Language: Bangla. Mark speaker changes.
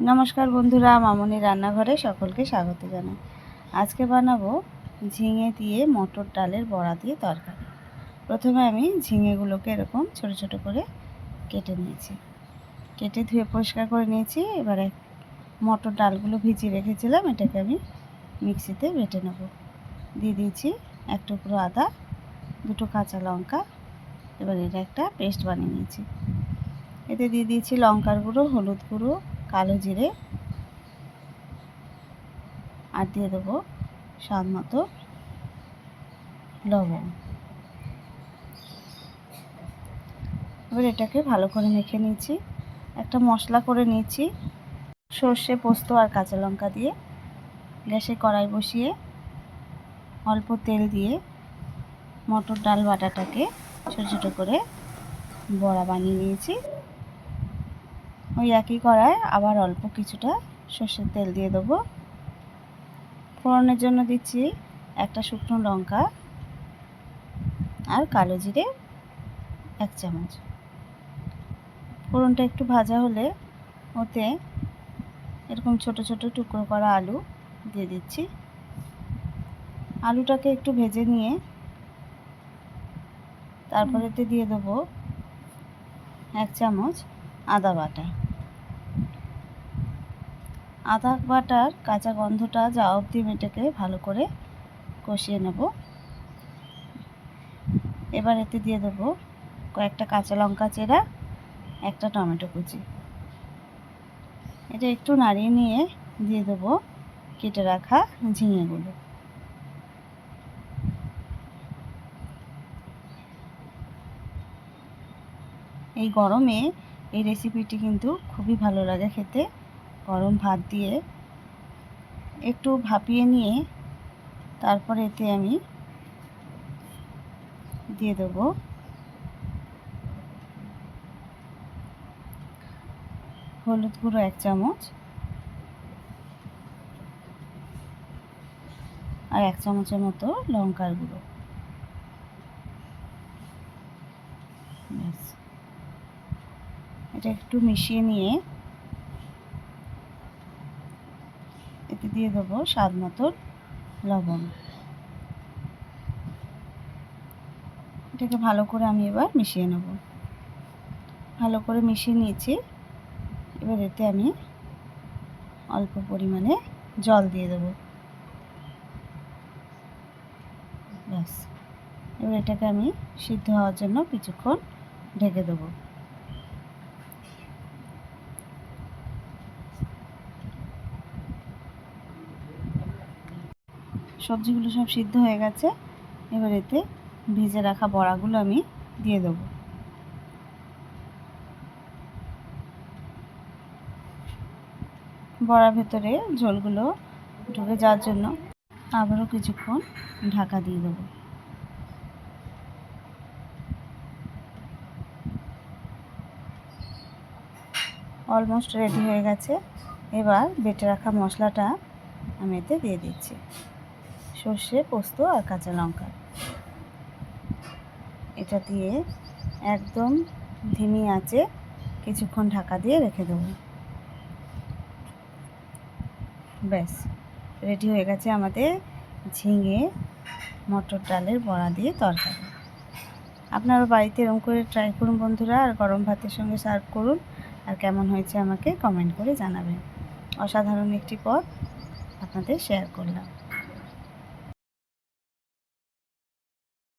Speaker 1: নমস্কার বন্ধুরা মামনি রান্নাঘরে সকলকে স্বাগত জানাই। আজকে বানাবো ঝিঙে দিয়ে মটর ডালের বড়া দিয়ে তরকারি। প্রথমে আমি ঝিঙেগুলোকে এরকম ছোট ছোট করে কেটে নিয়েছি। কেটে ধুয়ে পরিষ্কার করে নিয়েছি। এবারে মটর ডালগুলো ভিজিয়ে রেখেছিলাম, এটাকে আমি মিক্সিতে বেটে নেব। দিয়ে দিয়েছি এক টুকরো আদা, দুটো কাঁচা লঙ্কা, এবার এটা একটা পেস্ট বানিয়ে নিয়েছি। এতে দিয়ে দিয়েছি লঙ্কার গুঁড়ো, হলুদ গুঁড়ো কালো জিরে আর দিয়ে দেবো স্বাদ মতো লবণ। এবার এটাকে ভালো করে মেখে নিয়েছি। একটা মশলা করে নিয়েছি, সর্ষে, পোস্ত আর কাঁচা লঙ্কা দিয়ে। গ্যাসে কড়াই বসিয়ে অল্প তেল দিয়ে মটর ডাল বাটাটাকে ছোটো ছোটো করে বড়া বানিয়ে নিয়েছি। ওই একই কড়ায় আবার অল্প কিছুটা সর্ষের তেল দিয়ে দেবো। ফোড়নের জন্য দিচ্ছি একটা শুকনো লঙ্কা আর কালো জিরে এক চামচ। ফোড়নটা একটু ভাজা হলে ওতে এরকম ছোট ছোট টুকরো করা আলু দিয়ে দিচ্ছি। আলুটাকে একটু ভেজে নিয়ে তারপরেতে দিয়ে দেবো এক চামচ আদা বাটা। আদা বাটার কাঁচা গন্ধটা যা অবধি মেটেকে ভালো করে কষিয়ে নেব। এবার এতে দিয়ে দেবো কয়েকটা কাঁচা লঙ্কা চেরা, একটা টমেটো কুচি। এটা একটু নাড়িয়ে নিয়ে দিয়ে দেবো কেটে রাখা ঝিঙেগুলো। এই গরমে এই রেসিপিটি কিন্তু খুবই ভালো লাগে খেতে। গরম ভাত দিয়ে একটু ভাপিয়ে নিয়ে তারপর এতে আমি দিয়ে দেবো। হলুদ গুঁড়ো এক চামচ আর এক চামচের মতো লঙ্কার গুঁড়ো। এটা একটু মিশিয়ে নিয়ে এতে দিয়ে দেবো স্বাদ মতন লবণ। এটাকে ভালো করে আমি এবার মিশিয়ে নেব। ভালো করে মিশিয়ে নিয়েছি। এবার এতে আমি অল্প পরিমাণে জল দিয়ে দেবো। ব্যাস। এবার এটাকে আমি সিদ্ধ হওয়ার জন্য কিছুক্ষণ ঢেকে দেবো। সবজিগুলো সব সিদ্ধ হয়ে গেছে। এবার এতে ভেজে রাখা বড়াগুলো আমি দিয়ে দেবো। বড়ার ভেতরে ঝোলগুলো ঢুকে যাওয়ার জন্য আবারও কিছুক্ষণ ঢাকা দিয়ে দেবো। অলমোস্ট রেডি হয়ে গেছে। এবার বেটে রাখা মশলাটা আমি এতে দিয়ে দিচ্ছি। সর্ষে, পোস্ত আর কাঁচা লঙ্কা। এটা দিয়ে একদম ধিমি আছে কিছুক্ষণ ঢাকা দিয়ে রেখে দেবো। ব্যাস, রেডি হয়ে গেছে আমাদের ঝিঙে, মটর ডালের বড়া দিয়ে তরকারি। আপনারা বাড়িতে এরকম করে ট্রাই করুন বন্ধুরা, আর গরম ভাতের সঙ্গে সার্ভ করুন। আর কেমন হয়েছে আমাকে কমেন্ট করে জানাবেন। অসাধারণ একটি পদ আপনাদের শেয়ার করলাম।